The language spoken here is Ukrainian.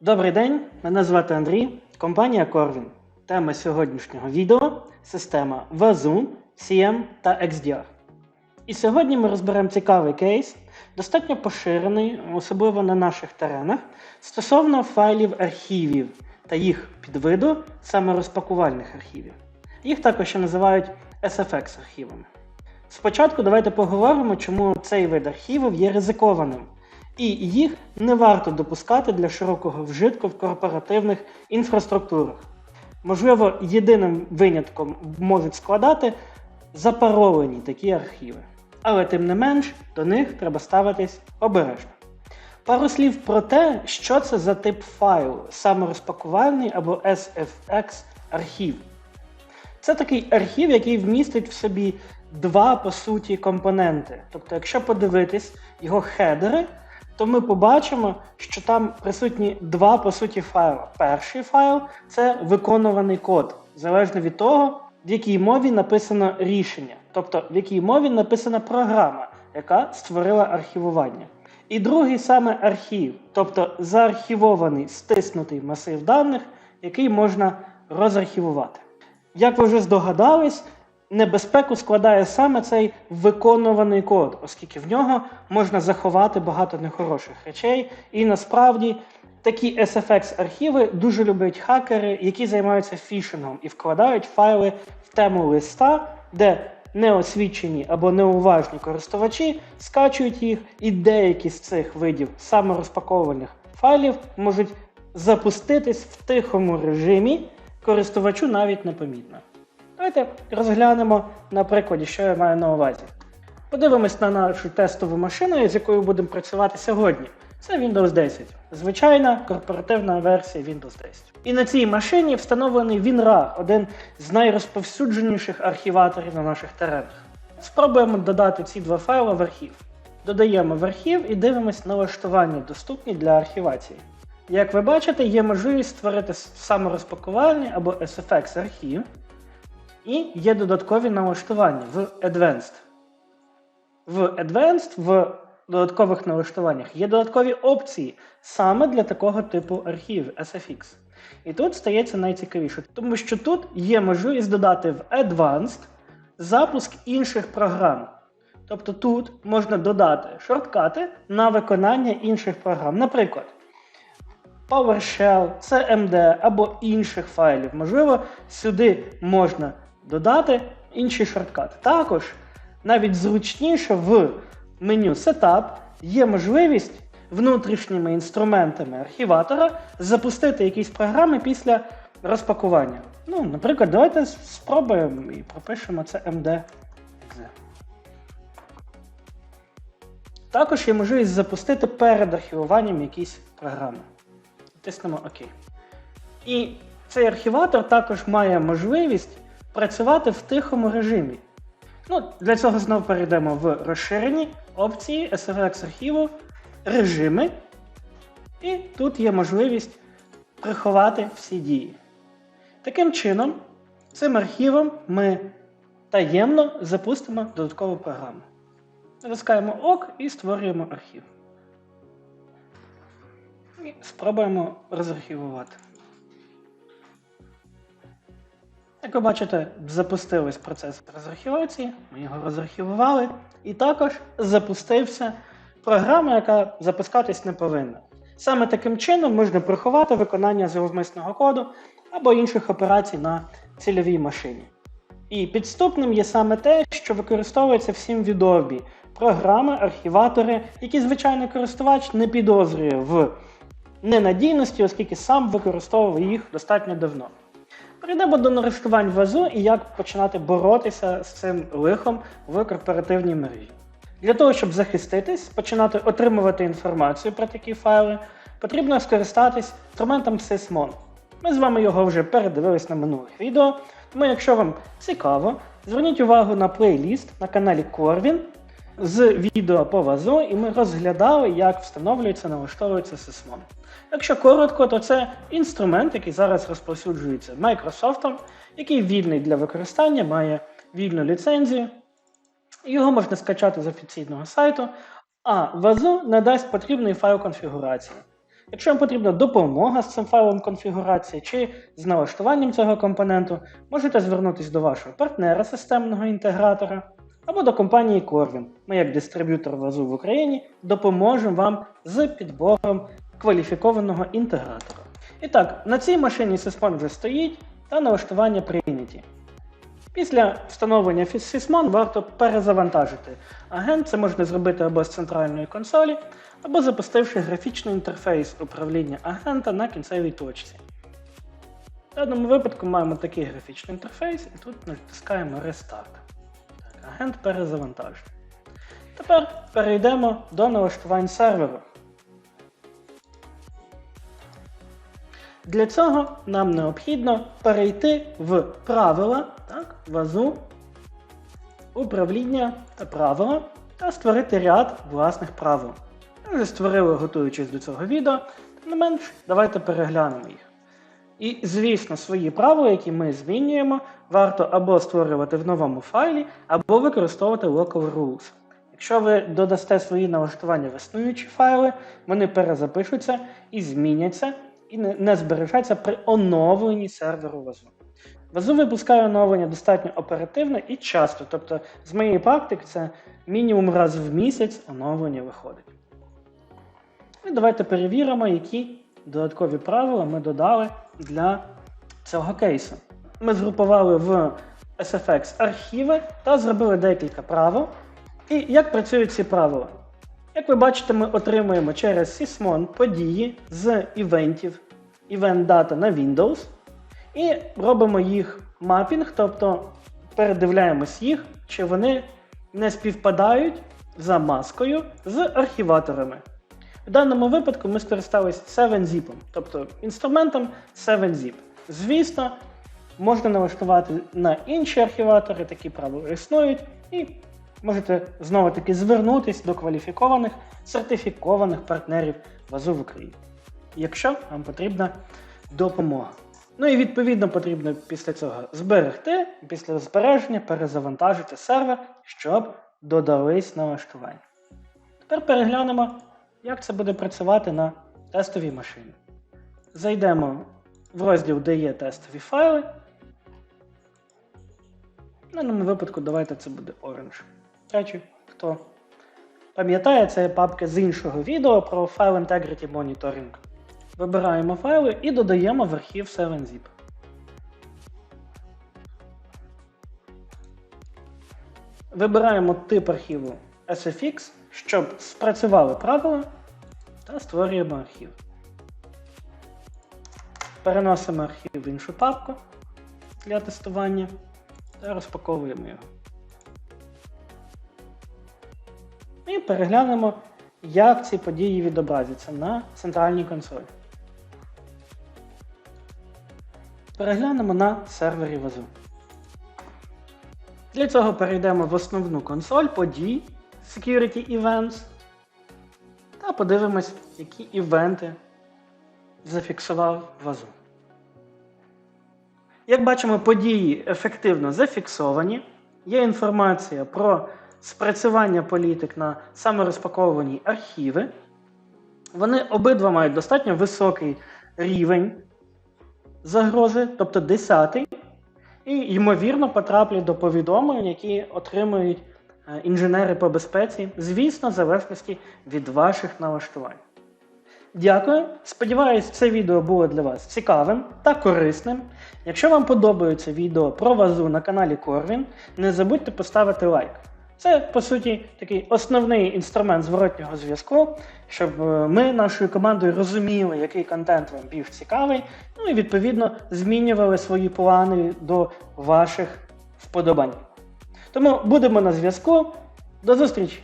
Добрий день, мене звати Андрій, компанія Corvin. Тема сьогоднішнього відео система Wazoo, CM та XDR. І сьогодні ми розберемо цікавий кейс, достатньо поширений, особливо на наших теренах, стосовно файлів архівів та їх підвиду саме розпакувальних архівів. Їх також ще називають SFX архівами. Спочатку давайте поговоримо, чому цей вид архівів є ризикованим, і їх не варто допускати для широкого вжитку в корпоративних інфраструктурах. Можливо, єдиним винятком можуть складати запаровані такі архіви. Але тим не менш, до них треба ставитись обережно. Пару слів про те, що це за тип файлу, саморозпакувальний або SFX архів. Це такий архів, який вмістить в собі два по суті компоненти. Тобто, якщо подивитись його хедери, то ми побачимо, що там присутні два по суті файла. Перший файл це виконуваний код, залежно від того, в якій мові написано рішення, тобто в якій мові написана програма, яка створила архівування. І другий саме архів, тобто заархівований стиснутий масив даних, який можна розархівувати. Як ви вже здогадались, небезпеку складає саме цей виконуваний код, оскільки в нього можна заховати багато нехороших речей. І насправді такі SFX архіви дуже люблять хакери, які займаються фішингом і вкладають файли в тему листа, де неосвічені або неуважні користувачі скачують їх, і деякі з цих видів саморозпаковуваних файлів можуть запуститись в тихому режимі, користувачу навіть непомітно. Давайте розглянемо на прикладі, що я маю на увазі. Подивимось на нашу тестову машину, з якою будемо працювати сьогодні. Це Windows 10. Звичайна корпоративна версія Windows 10. І на цій машині встановлений WinRAR, один з найрозповсюдженіших архіваторів на наших теренах. Спробуємо додати ці два файли в архів. Додаємо в архів і дивимось налаштування, доступні для архівації. Як ви бачите, є можливість створити саморозпакувальний або SFX архів, і є додаткові налаштування в Advanced. В Advanced, в додаткових налаштуваннях є додаткові опції саме для такого типу архівів SFX. І тут стається найцікавіше, тому що тут є можливість додати в Advanced запуск інших програм. Тобто тут можна додати шорткати на виконання інших програм. Наприклад, PowerShell, CMD або інших файлів. Можливо, сюди можна додати інший шорткат. Також навіть зручніше в меню Setup є можливість внутрішніми інструментами архіватора запустити якісь програми після розпакування. Ну, Наприклад, давайте спробуємо і пропишемо це MD. Також є можливість запустити перед архівуванням якісь програми. Тиснемо ОК. І цей архіватор також має можливість працювати в тихому режимі. Ну, Для цього знову перейдемо в розширені опції SFX архіву, режими. І тут є можливість приховати всі дії. Таким чином, цим архівом ми таємно запустимо додаткову програму. Натискаємо ОК і створюємо архів. І спробуємо розархівувати. Як ви бачите, запустились процес розархівації, ми його розархівували, і також запустився програма, яка запускатись не повинна. Саме таким чином можна приховати виконання зловмисного коду або інших операцій на цільовій машині. І підступним є саме те, що використовується всім відомі програми, архіватори, які звичайний користувач не підозрює в ненадійності, оскільки сам використовував їх достатньо давно. Перейдемо до налаштувань вазу і як починати боротися з цим лихом в корпоративній мережі. Для того, щоб захиститись, починати отримувати інформацію про такі файли, потрібно скористатись інструментом Sysmon. Ми з вами його вже передивились на минулих відео, тому якщо вам цікаво, зверніть увагу на плейліст на каналі Corvin з відео по вазу, і ми розглядали, як встановлюється, налаштовується Sysmon. Якщо коротко, то це інструмент, який зараз розповсюджується Microsoft, який вільний для використання, має вільну ліцензію. Його можна скачати з офіційного сайту, а вазу надасть потрібний файл конфігурації. Якщо вам потрібна допомога з цим файлом конфігурації чи з налаштуванням цього компоненту, можете звернутися до вашого партнера системного інтегратора або до компанії Corvin. Ми, як дистриб'ютор вазу в Україні, допоможемо вам з підбором кваліфікованого інтегратора. І так, на цій машині Sysmon вже стоїть та налаштування прийняті. Після встановлення Sysmon варто перезавантажити агент. Це можна зробити або з центральної консолі, або запустивши графічний інтерфейс управління агента на кінцевій точці. В даному випадку маємо такий графічний інтерфейс, і тут натискаємо Restart. Агент перезавантажений. Тепер перейдемо до налаштувань серверу. Для цього нам необхідно перейти в правила, так, вазу, управління та правила та створити ряд власних правил. Ми вже створили, готуючись до цього відео, тим не менш, давайте переглянемо їх. І, звісно, свої правила, які ми змінюємо, варто або створювати в новому файлі, або використовувати local rules. Якщо ви додасте свої налаштування в існуючі файли, вони перезапишуться і зміняться, і не, збережаться при оновленні серверу вазу. Вазу випускає оновлення достатньо оперативно і часто, тобто з моєї практики це мінімум раз в місяць оновлення виходить. І давайте перевіримо, які додаткові правила ми додали для цього кейсу. Ми згрупували в SFX архіви та зробили декілька правил. І як працюють ці правила? Як ви бачите, ми отримуємо через Sysmon події з івентів, event data на Windows, і робимо їх мапінг, тобто передивляємось їх, чи вони не співпадають за маскою з архіваторами. В даному випадку ми скористалися 7-zip, тобто інструментом 7-zip. Звісно, можна налаштувати на інші архіватори, такі правила існують, і можете знову-таки звернутися до кваліфікованих сертифікованих партнерів базу в Україні, якщо вам потрібна допомога. Ну і відповідно потрібно після цього зберегти, після збереження перезавантажити сервер, щоб додались налаштування. Тепер переглянемо, як це буде працювати на тестовій машині. Зайдемо в розділ, де є тестові файли. В даному випадку давайте це буде Orange. Речі, хто пам'ятає, це папка з іншого відео про File Integrity Monitoring. Вибираємо файли і додаємо в архів 7zip. Вибираємо тип архіву SFX, щоб спрацювали правила, та створюємо архів. Переносимо архів в іншу папку для тестування та розпаковуємо його. І переглянемо, як ці події відобразяться на центральній консолі. Переглянемо на сервері вазу. Для цього перейдемо в основну консоль подій Security Events та подивимось, які івенти зафіксував вазу. Як бачимо, події ефективно зафіксовані. Є інформація про спрацювання політик на саморозпаковувані архіви. Вони обидва мають достатньо високий рівень загрози, тобто 10 і, ймовірно, потраплять до повідомлень, які отримують інженери по безпеці, звісно, в залежності від ваших налаштувань. Дякую. Сподіваюсь, це відео було для вас цікавим та корисним. Якщо вам подобаються відео про вазу на каналі Corvin, не забудьте поставити лайк. Це, по суті, такий основний інструмент зворотнього зв'язку, щоб е, ми нашою командою розуміли, який контент вам більш цікавий, ну і відповідно змінювали свої плани до ваших вподобань. Тому будемо на зв'язку. До зустрічі!